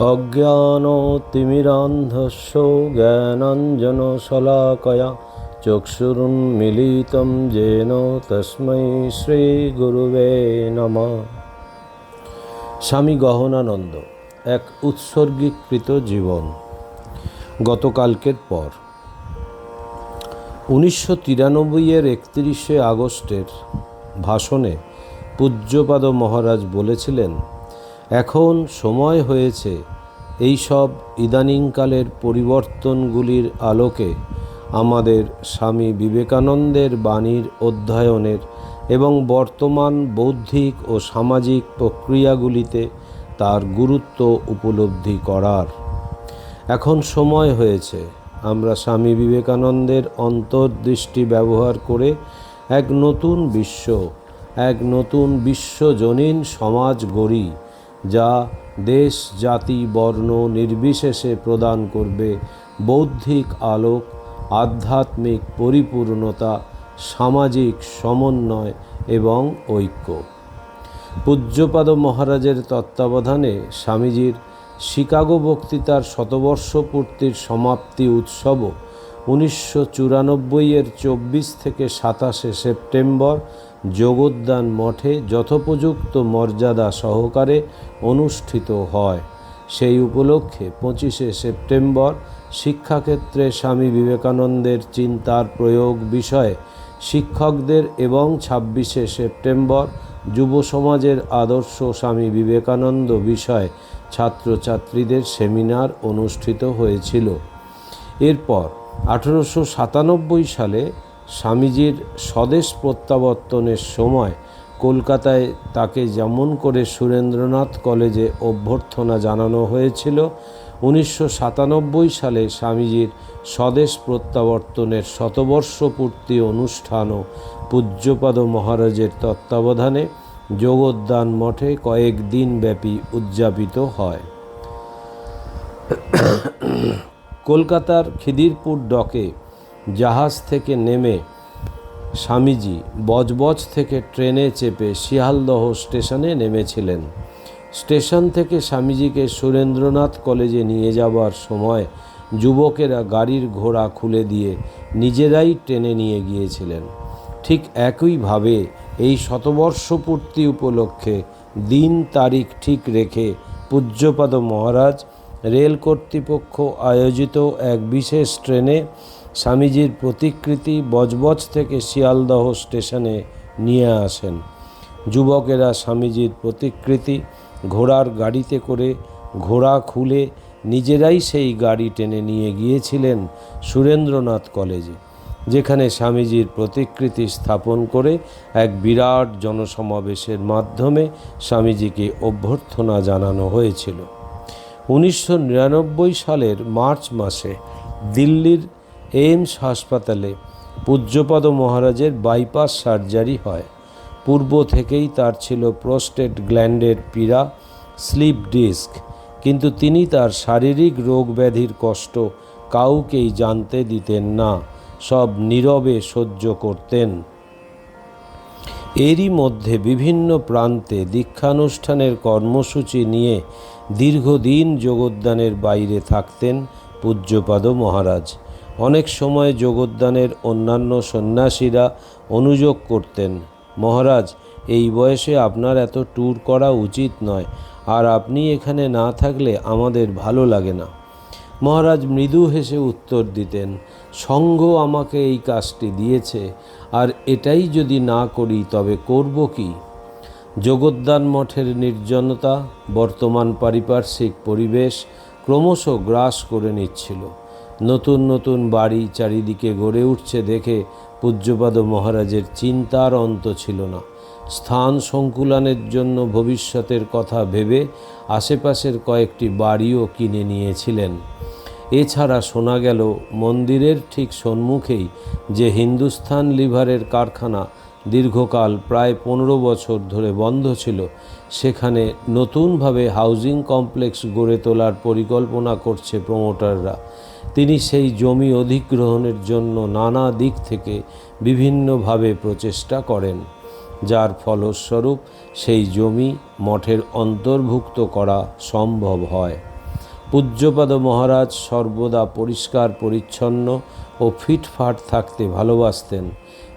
অজ্ঞানতিমিরান্ধস্য জ্ঞানাঞ্জনশলাকয়া চক্ষুরুন্মিলিतं যেন তস্मै শ্রীগুরুবে নমঃ। স্বামী গহনানন্দ, এক উৎসর্গীকৃত জীবন। গতকালকের পর। উনিশশো তিরানব্বইয়ের একত্রিশে আগস্টের ভাষণে পূজ্যপাদ মহারাজ বলেছিলেন এখন সময় হয়েছে এই সব ইদানিংকালের পরিবর্তনগুলির আলোকে আমাদের স্বামী বিবেকানন্দের বাণীর অধ্যয়নের এবং বর্তমান বৌদ্ধিক ও সামাজিক প্রক্রিয়াগুলিতে তার গুরুত্ব উপলব্ধি করার। এখন সময় হয়েছে। আমরা স্বামী বিবেকানন্দের অন্তর্দৃষ্টি ব্যবহার করে এক নতুন বিশ্ব, এক নতুন বিশ্বজনীন সমাজ গড়ি যা দেশ, জাতি, বর্ণ নির্বিশেষে প্রদান করবে। বৌদ্ধিক আলোক, আধ্যাত্মিক পরিপূর্ণতা, সামাজিক সমন্বয় এবং ঐক্য। পূজ্যপাদ মহারাজের তত্ত্বাবধানে স্বামীজির শিকাগো বক্তৃতার শতবর্ষ পূর্তির সমাপ্তি উৎসব উনিশশো চুরানব্বইয়ের চব্বিশ থেকে সাতাশে সেপ্টেম্বর যোগোদ্যান মঠে যথোপযুক্ত মর্যাদা সহকারে অনুষ্ঠিত হয়। সেই উপলক্ষে পঁচিশে সেপ্টেম্বর শিক্ষাক্ষেত্রে স্বামী বিবেকানন্দের চিন্তার প্রয়োগ বিষয়ে শিক্ষকদের এবং ছাব্বিশে সেপ্টেম্বর যুব সমাজের আদর্শ স্বামী বিবেকানন্দ বিষয়ে ছাত্রছাত্রীদের সেমিনার অনুষ্ঠিত হয়েছিল। এরপর আঠেরোশো সাতানব্বই সালে স্বামীজির স্বদেশ প্রত্যাবর্তনের সময় কলকাতায় তাকে যেমন করে সুরেন্দ্রনাথ কলেজে অভ্যর্থনা জানানো হয়েছিল, উনিশশো সাতানব্বই সালে স্বামীজির স্বদেশ প্রত্যাবর্তনের শতবর্ষ পূর্তি অনুষ্ঠানও পূজ্যপাদ মহারাজের তত্ত্বাবধানে যোগোদ্যান মঠে কয়েকদিন ব্যাপী উদযাপিত হয়। কলকাতার খিদিরপুর ডকে জাহাজ থেকে নেমে স্বামীজি বজবজ থেকে ট্রেনে চেপে শিয়ালদহ স্টেশনে নেমেছিলেন। স্টেশন থেকে স্বামীজিকে সুরেন্দ্রনাথ কলেজে নিয়ে যাবার সময় যুবকেরা গাড়ির ঘোড়া খুলে দিয়ে নিজেরাই ট্রেনে নিয়ে গিয়েছিলেন। ঠিক একইভাবে এই শতবর্ষপূর্তি উপলক্ষে দিন তারিখ ঠিক রেখে পূজ্যপাদ মহারাজ রেল কর্তৃপক্ষ আয়োজিত এক বিশেষ ট্রেনে স্বামীজির প্রতিকৃতি বজবজ থেকে শিয়ালদহ স্টেশনে নিয়ে আসেন। যুবকেরা স্বামীজির প্রতিকৃতি ঘোড়ার গাড়িতে করে ঘোড়া খুলে নিজেরাই সেই গাড়ি টেনে নিয়ে গিয়েছিলেন সুরেন্দ্রনাথ কলেজে, যেখানে স্বামীজির প্রতিকৃতি স্থাপন করে এক বিরাট জনসমাবেশের মাধ্যমে স্বামীজিকে অভ্যর্থনা জানানো হয়েছিল। উনিশশো নিরানব্বই সালের মার্চ মাসে দিল্লির এইমস হাসপাতালে পূজ্যপদ মহারাজের বাইপাস সার্জারি হয়। পূর্ব থেকেই তার ছিল প্রোস্টেট গ্ল্যান্ডের পীড়া, স্লিপ ডিস্ক, কিন্তু তিনি তার শারীরিক রোগ ব্যাধির কষ্ট কাউকেই জানতে দিতেন না, সব নীরবে সহ্য করতেন। এরই মধ্যে বিভিন্ন প্রান্তে দীক্ষানুষ্ঠানের কর্মসূচি নিয়ে দীর্ঘদিন যোগদানের বাইরে থাকতেন পূজ্যপাদ মহারাজ। অনেক সময় যোগদানের অন্যান্য সন্ন্যাসীরা অনুযোগ করতেন, মহারাজ, এই বয়সে আপনার এত ট্যুর করা উচিত নয়, আর আপনি এখানে না থাকলে আমাদের ভালো লাগে না। মহারাজ মৃদু হেসে উত্তর দিতেন সঙ্ঘ আমাকে এই কাজটি দিয়েছে, আর এটাই যদি না করি তবে করব কি? যোগোদ্যান মঠের নির্জনতা, বর্তমান পারিপার্শ্বিক পরিবেশ ক্রমশ গ্রাস করে নিচ্ছিল। নতুন নতুন বাড়ি চারিদিকে গড়ে উঠছে দেখে পূজ্যপাদ মহারাজের চিন্তার অন্ত ছিল না। স্থান সংকুলানের জন্য ভবিষ্যতের কথা ভেবে আশেপাশের কয়েকটি বাড়িও কিনে নিয়েছিলেন। এছাড়া শোনা গেল, মন্দিরের ঠিক সম্মুখেই যে হিন্দুস্থান লিভারের কারখানা দীর্ঘকাল, প্রায় পনেরো বছর ধরে বন্ধ ছিল সেখানে নতুনভাবে হাউজিং কমপ্লেক্স গড়ে তোলার পরিকল্পনা করছে প্রমোটাররা। তিনি সেই জমি অধিগ্রহণের জন্য নানা দিক থেকে বিভিন্নভাবে প্রচেষ্টা করেন, যার ফলস্বরূপ সেই জমি মঠের অন্তর্ভুক্ত করা সম্ভব হয়। পূজ্যপাদ মহারাজ সর্বদা পরিষ্কার, পরিচ্ছন্ন ও ফিটফাট থাকতে ভালোবাসতেন।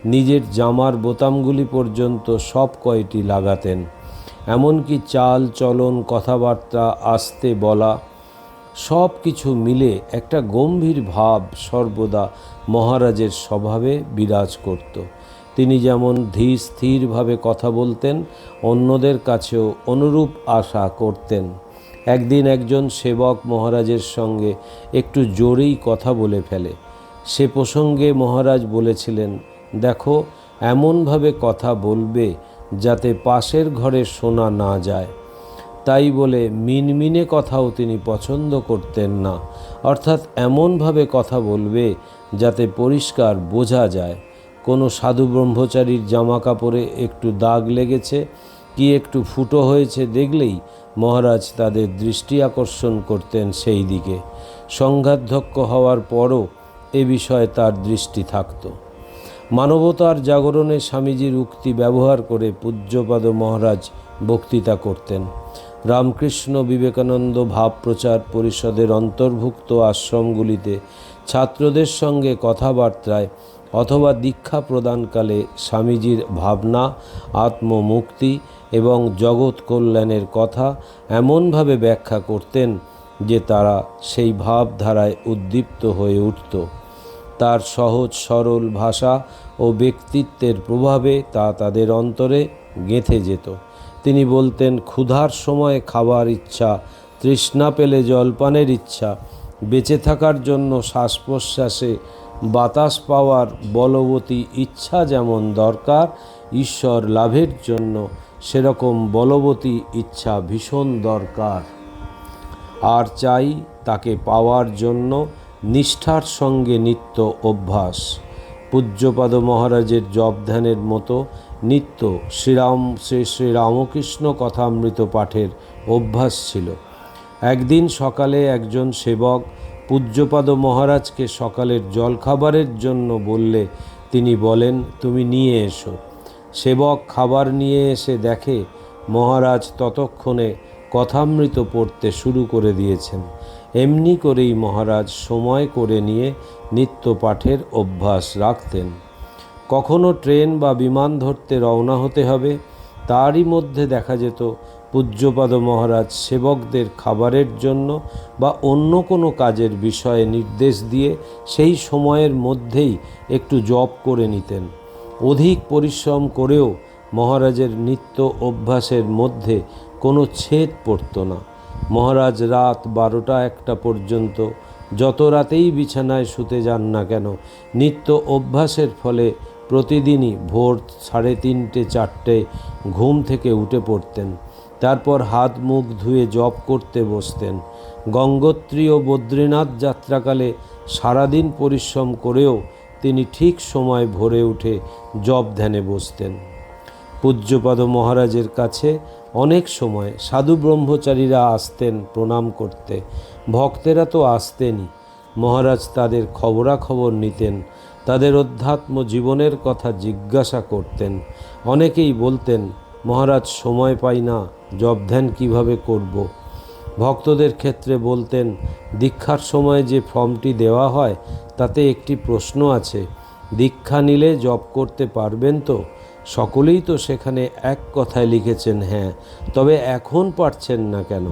নিজের জামার বোতামগুলি পর্যন্ত সব কয়টি লাগাতেন। এমনকি চাল, চলন, কথাবার্তা, আসতে বলা, সব কিছু মিলে একটা গম্ভীর ভাব সর্বদা মহারাজের স্বভাবে বিরাজ করত। তিনি যেমন ধীর, স্থিরভাবে কথা বলতেন, অন্যদের কাছেও অনুরূপ আশা করতেন। একদিন একজন সেবক মহারাজের সঙ্গে একটু জোরেই কথা বলে ফেলে। সে প্রসঙ্গে মহারাজ বলেছিলেন, দেখো, এমনভাবে কথা বলবে যাতে পাশের ঘরে শোনা না যায়। তাই বলে মিনমিনে কথাও তিনি পছন্দ করতেন না। অর্থাৎ এমনভাবে কথা বলবে যাতে পরিষ্কার বোঝা যায়। কোনো সাধু ব্রহ্মচারীর জামা কাপড়ে একটু দাগ লেগেছে, কি একটু ফুটো হয়েছে দেখলেই মহারাজ তাদের দৃষ্টি আকর্ষণ করতেন সেই দিকে সংঘাধ্যক্ষ হওয়ার পরও এ বিষয়ে তার দৃষ্টি থাকত। মানবতার জাগরণে স্বামীজির উক্তি ব্যবহার করে পূজ্যপাদ মহারাজ বক্তৃতা করতেন। রামকৃষ্ণ বিবেকানন্দ ভাব প্রচার পরিষদের অন্তর্ভুক্ত আশ্রমগুলিতে ছাত্রদের সঙ্গে কথাবার্তায় অথবা দীক্ষা প্রদানকালে স্বামীজির ভাবনা, আত্মমুক্তি এবং জগৎ কল্যাণের কথা এমনভাবে ব্যাখ্যা করতেন যে তারা সেই ভাবধারায় উদ্দীপ্ত হয়ে উঠত। তার সহজ, সরল ভাষা ও ব্যক্তিত্বের প্রভাবে তা তাদের অন্তরে গেঁথে যেত। তিনি বলতেন, ক্ষুধার সময় খাবার ইচ্ছা, তৃষ্ণা পেলে জলপানের ইচ্ছা, বেঁচে থাকার জন্য শ্বাস প্রশ্বাসে বাতাস পাওয়ার বলবতী ইচ্ছা যেমন দরকার, ঈশ্বর লাভের জন্য সেরকম বলবতী ইচ্ছা ভীষণ দরকার। আর চাই তাকে পাওয়ার জন্য নিষ্ঠার সঙ্গে নিত্য অভ্যাস। পূজ্যপাদ মহারাজের জপ ধ্যানের মতো নিত্য শ্রীরাম, শ্রী শ্রীরামকৃষ্ণ কথামৃত পাঠের অভ্যাস ছিল। একদিন সকালে একজন সেবক পূজ্যপাদ মহারাজকে সকালের জলখাবারের জন্য বললে, তিনি বলেন, তুমি নিয়ে এসো। সেবক খাবার নিয়ে এসে দেখে, মহারাজ ততক্ষণে কথামৃত পড়তে শুরু করে দিয়েছেন। এমনি করেই মহারাজ সময় করে নিয়ে নিত্য পাঠের অভ্যাস রাখতেন। কখনো ট্রেন বা বিমান ধরতে রওনা হতে হবে, তারই মধ্যে দেখা যেত পূজ্যপাদ মহারাজ সেবকদের খাবারের জন্য বা অন্য কোনো কাজের বিষয়ে নির্দেশ দিয়ে সেই সময়ের মধ্যেই একটু জপ করে নিতেন। অধিক পরিশ্রম করেও মহারাজের নিত্য অভ্যাসের মধ্যে কোনো ছেদ পড়ত না। মহারাজ রাত বারোটা একটা পর্যন্ত যত রাতেই বিছানায় শুতে যান না কেন, নিত্য অভ্যাসের ফলে প্রতিদিনই ভোর সাড়ে তিনটে চারটে ঘুম থেকে উঠে পড়তেন। তারপর হাত মুখ ধুয়ে জপ করতে বসতেন। গঙ্গোত্রী ও বদ্রীনাথ যাত্রাকালে সারাদিন পরিশ্রম করেও তিনি ঠিক সময় ভোরে উঠে জপ ধ্যানে বসতেন। পূজ্যপাদ মহারাজের কাছে অনেক সময় সাধু ব্রহ্মচারীরা আসতেন প্রণাম করতে। ভক্তেরা তো আসতেনই। মহারাজ তাদের খবরাখবর নিতেন, তাদের অধ্যাত্ম জীবনের কথা জিজ্ঞাসা করতেন। অনেকেই বলতেন, মহারাজ, সময় পাই না জব ধ্যান কীভাবে করব। ভক্তদের ক্ষেত্রে বলতেন, দীক্ষার সময় যে ফর্মটি দেওয়া হয়, তাতে একটি প্রশ্ন আছে। দীক্ষা নিলে জব করতে পারবেন তো? সকলেই তো সেখানে এক কথায় লিখেছেন হ্যাঁ তবে এখন পারছেন না কেন?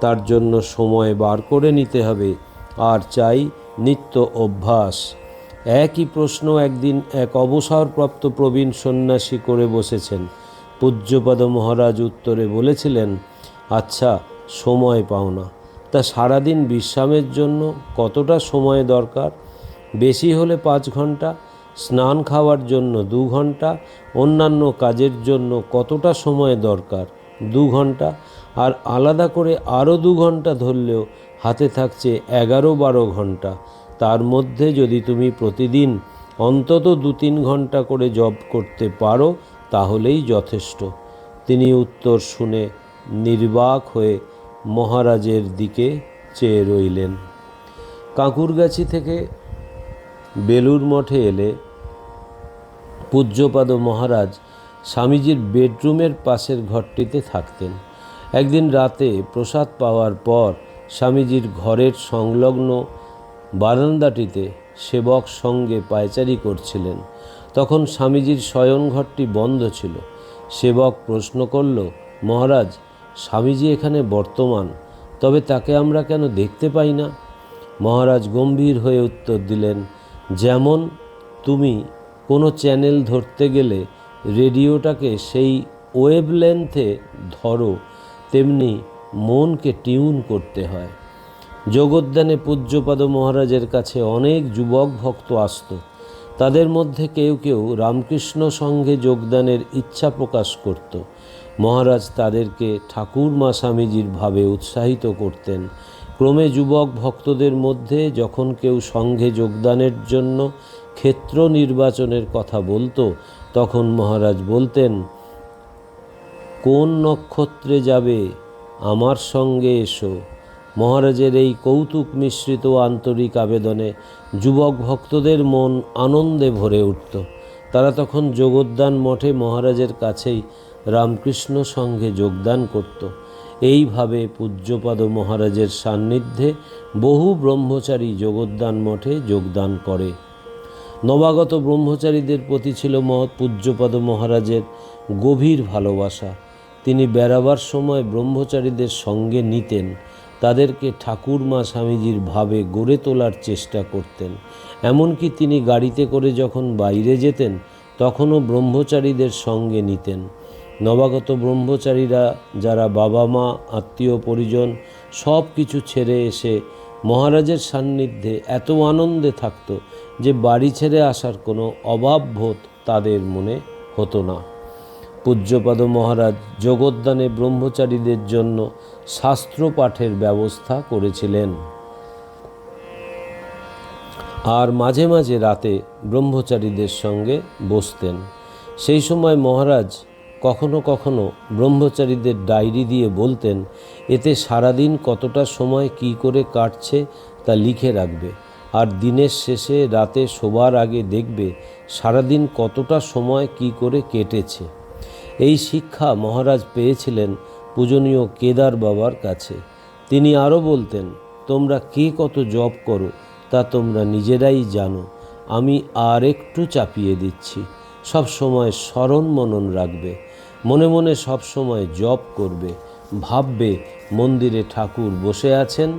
তার জন্য সময় বার করে নিতে হবে। আর চাই নিত্য অভ্যাস। একই প্রশ্ন একদিন এক অবসরপ্রাপ্ত প্রবীণ সন্ন্যাসী করে বসেছেন। পূজ্যপদ মহারাজ উত্তরে বলেছিলেন আচ্ছা সময় পাও না। তা সারাদিন বিশ্রামের জন্য কতটা সময় দরকার? বেশি হলে পাঁচ ঘণ্টা স্নান খাওয়ার জন্য দু ঘণ্টা, অন্যান্য কাজের জন্য কতটা সময় দরকার? দু ঘণ্টা। আর আলাদা করে আরও দু ঘণ্টা ধরলেও হাতে থাকছে এগারো বারো ঘণ্টা। তার মধ্যে যদি তুমি প্রতিদিন অন্তত দু তিন ঘণ্টা করে জব করতে পারো, তাহলেই যথেষ্ট। তিনি উত্তর শুনে নির্বাক হয়ে মহারাজের দিকে চেয়ে রইলেন। কাঁকুরগাছি থেকে বেলুর মঠে এলে পূজ্যপাদ মহারাজ স্বামীজির বেডরুমের পাশের ঘরটিতে থাকতেন। একদিন রাতে প্রসাদ পাওয়ার পর স্বামীজির ঘরের সংলগ্ন বারান্দাটিতে সেবক সঙ্গে পায়চারি করছিলেন। তখন স্বামীজির শয়নঘরটি বন্ধ ছিল। সেবক প্রশ্ন করল, মহারাজ, স্বামীজি এখানে বর্তমান, তবে তাকে আমরা কেন দেখতে পাই না? মহারাজ গম্ভীর হয়ে উত্তর দিলেন, যেমন তুমি কোনো চ্যানেল ধরতে গেলে রেডিওটাকে সেই ওয়েভলেন্থে ধরো, তেমনি মনকে টিউন করতে হয়। যোগোদ্যানে পূজ্যপাদ মহারাজের কাছে অনেক যুবক ভক্ত আসত। তাদের মধ্যে কেউ কেউ রামকৃষ্ণ সঙ্ঘে যোগদানের ইচ্ছা প্রকাশ করত। মহারাজ তাদেরকে ঠাকুরমা স্বামীজির ভাবে উৎসাহিত করতেন। ক্রমে যুবক ভক্তদের মধ্যে যখন কেউ সঙ্ঘে যোগদানের জন্য ক্ষেত্র নির্বাচনের কথা বলতো, তখন মহারাজ বলতেন, কোন নক্ষত্রে যাবে? আমার সঙ্গে এসো। মহারাজের এই কৌতুক মিশ্রিত আন্তরিক আবেদনে যুবক ভক্তদের মন আনন্দে ভরে উঠত। তারা তখন যোগদান মঠে মহারাজের কাছেই রামকৃষ্ণ সঙ্গে যোগদান করত। এইভাবে পূজ্যপাদ মহারাজের সান্নিধ্যে বহু ব্রহ্মচারী যোগদান মঠে যোগদান করে। নবাগত ব্রহ্মচারীদের প্রতি ছিল মহৎ পূজ্যপদ মহারাজের গভীর ভালোবাসা। তিনি বেড়াবার সময় ব্রহ্মচারীদের সঙ্গে নিতেন, তাদেরকে ঠাকুরমা স্বামীজির ভাবে গড়ে তোলার চেষ্টা করতেন। এমনকি তিনি গাড়িতে করে যখন বাইরে যেতেন, তখনও ব্রহ্মচারীদের সঙ্গে নিতেন। নবাগত ব্রহ্মচারীরা যারা বাবা মা, আত্মীয় পরিজন সব কিছু ছেড়ে এসে মহারাজের সান্নিধ্যে এত আনন্দে থাকত যে বাড়ি ছেড়ে আসার কোনো অভাব বোধ তাদের মনে হতো না। পূজ্যপদ মহারাজ জগদ্দানে ব্রহ্মচারীদের জন্য শাস্ত্র পাঠের ব্যবস্থা করেছিলেন। আর মাঝে মাঝে রাতে ব্রহ্মচারীদের সঙ্গে বসতেন। সেই সময় মহারাজ কখনো কখনো ব্রহ্মচারীদের ডায়েরি দিয়ে বলতেন, এতে সারাদিন কতটা সময় কি করে কাটছে তা লিখে রাখবে। আর দিনের শেষে রাতে শোবার আগে দেখবে সারাদিন কতটা সময় কি করে কেটেছে। এই শিক্ষা মহারাজ পেয়েছিলেন পূজনীয় কেদার বাবার কাছে। তিনি আরও বলতেন, তোমরা কে কত জব করো তা তোমরা নিজেরাই জানো। আমি আর একটু চাপিয়ে দিচ্ছি। সব সময় স্মরণ মনন রাখবে। মনে মনে সব সময় জপ করবে। ভাববে মন্দিরে ঠাকুর বসে আছেন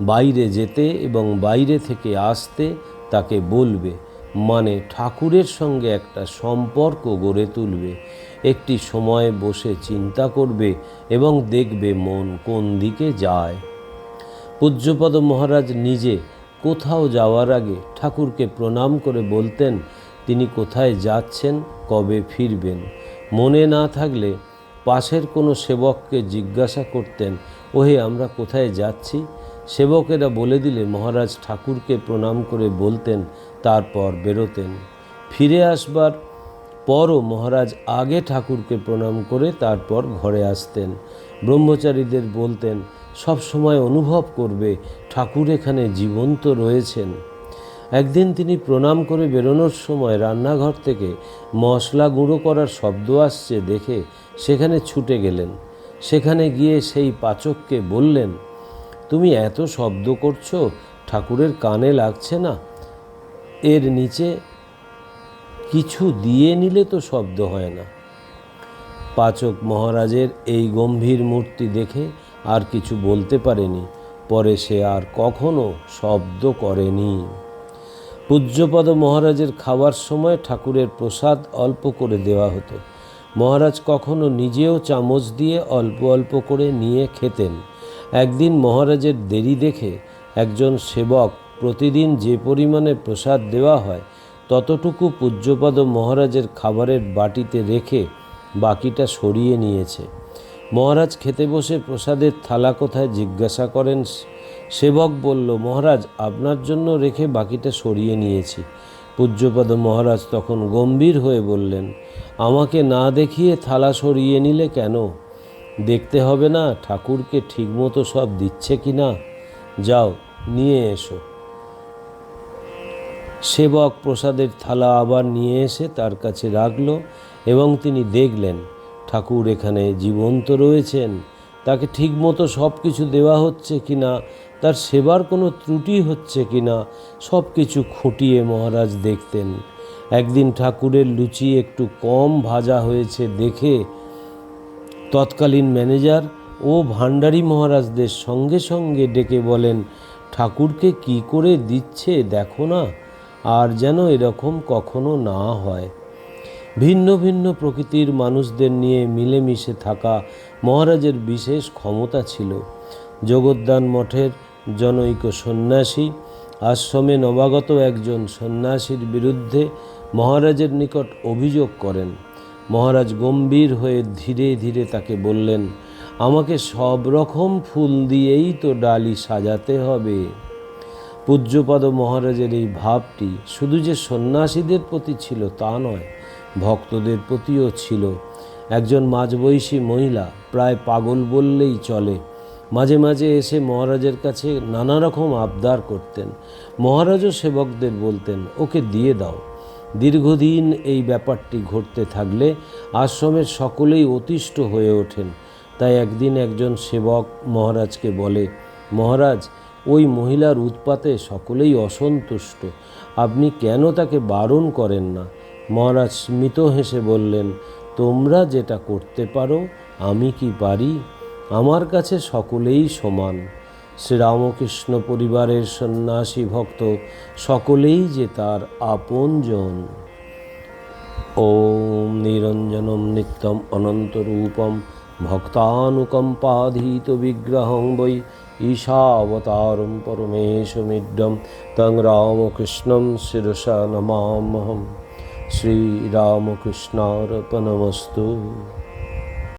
বাইরে যেতে এবং বাইরে থেকে আসতে তাকে বলবে মানে ঠাকুরের সঙ্গে একটা সম্পর্ক গড়ে তুলবে। একটি সময় বসে চিন্তা করবে এবং দেখবে মন কোন দিকে যায়। পূজ্যপদ মহারাজ নিজে কোথাও যাওয়ার আগে ঠাকুরকে প্রণাম করে বলতেন, তিনি কোথায় যাচ্ছেন, কবে ফিরবেন? মনে না থাকলে পাশের কোনো সেবককে জিজ্ঞাসা করতেন, ওহে, আমরা কোথায় যাচ্ছি? সেবকেরা বলে দিলে, মহারাজ ঠাকুরকে প্রণাম করে বলতেন, তারপর বেরোতেন। ফিরে আসবার পরও মহারাজ আগে ঠাকুরকে প্রণাম করে তারপর ঘরে আসতেন। ব্রহ্মচারীদের বলতেন, সব সময় অনুভব করবে, ঠাকুর এখানে জীবন্ত রয়েছেন। একদিন তিনি প্রণাম করে বেরোনোর সময় রান্নাঘর থেকে মশলা গুঁড়ো করার শব্দ আসছে দেখে সেখানে ছুটে গেলেন। সেখানে গিয়ে সেই পাচককে বললেন তুমি এত শব্দ করছ, ঠাকুরের কানে লাগছে না। এর নিচে কিছু দিয়ে নিলে তো শব্দ হয় না। পাচক মহারাজের এই গম্ভীর মূর্তি দেখে আর কিছু বলতে পারেনি, পরে সে আর কখনো শব্দ করেনি। পূজ্যপদ মহারাজের খাওয়ার সময় ঠাকুরের প্রসাদ অল্প করে দেওয়া হতো। মহারাজ কখনো নিজেও চামচ দিয়ে অল্প অল্প করে নিয়ে খেতেন। একদিন মহারাজের দেরি দেখে একজন সেবক প্রতিদিন যে পরিমাণে প্রসাদ দেওয়া হয়, ততটুকু পূজ্যপদ মহারাজের খাবারের বাটিতে রেখে বাকিটা সরিয়ে নিয়েছে। মহারাজ খেতে বসে প্রসাদের থালা কোথায় জিজ্ঞাসা করেন। সেবক বলল, মহারাজ, আপনার জন্য রেখে বাকিটা সরিয়ে নিয়েছি। পূজ্যপদ মহারাজ তখন গম্ভীর হয়ে বললেন, আমাকে না দেখিয়ে থালা সরিয়ে নিলে কেন? দেখতে হবে না, ঠাকুরকে ঠিকমতো সব দিচ্ছে কি না? যাও, নিয়ে এসো। সেবক প্রসাদের থালা আবার নিয়ে এসে তার কাছে রাখল এবং তিনি দেখলেন ঠাকুর এখানে জীবন্ত রয়েছেন। তাকে ঠিকমতো সব কিছু দেওয়া হচ্ছে কি না? তার সেবার কোনো ত্রুটি হচ্ছে কি না? সব কিছু খুঁটিয়ে মহারাজ দেখতেন। একদিন ঠাকুরের লুচি একটু কম ভাজা হয়েছে দেখে তৎকালীন ম্যানেজার ও ভান্ডারী মহারাজদের সঙ্গে সঙ্গে ডেকে বলেন, ঠাকুরকে কি করে দিচ্ছে দেখো না, আর যেন এরকম কখনো না হয়। ভিন্ন ভিন্ন প্রকৃতির মানুষদের নিয়ে মিলেমিশে থাকা মহারাজের বিশেষ ক্ষমতা ছিল। জগদ্দান মঠের জনৈক সন্ন্যাসী, আশ্রমে নবাগত একজন সন্ন্যাসীর বিরুদ্ধে মহারাজের নিকট অভিযোগ করেন। মহারাজ গম্ভীর হয়ে ধীরে ধীরে তাকে বললেন, আমাকে সব রকম ফুল দিয়েই তো ডালি সাজাতে হবে। পূজ্যপদ মহারাজের এই ভাবটি শুধু যে সন্ন্যাসীদের প্রতি ছিল তা নয়, ভক্তদের প্রতিও ছিল। একজন মাঝবয়সী মহিলা প্রায় পাগল বললেই চলে। মাঝে মাঝে এসে মহারাজের কাছে নানা রকম আবদার করতেন। মহারাজও সেবকদের বলতেন, ওকে দিয়ে দাও। দীর্ঘদিন এই ব্যাপারটি ঘটতে থাকলে আশ্রমের সকলেই অতিষ্ঠ হয়ে ওঠেন। তাই একদিন একজন সেবক মহারাজকে বলে, মহারাজ, ওই মহিলার উৎপাতে সকলেই অসন্তুষ্ট। আপনি কেন তাকে বারণ করেন না? মহারাজ স্মিত হেসে বললেন, তোমরা যেটা করতে পারো, আমি কি পারি? আমার কাছে সকলেই সমান। শ্রীরামকৃষ্ণ পরিবারের সন্ন্যাসী ভক্ত সকলেই যে তার আপনজন। ওম নিরঞ্জনম নিত্যম অনন্তরূপম ভক্তানুকম্পাধীত বিগ্রহং বৈ ঈশাবতারম পরমেশমিড্ডম তং রামকৃষ্ণম শিরসা নমামহম শ্রীরামকৃষ্ণার্পণমস্তু।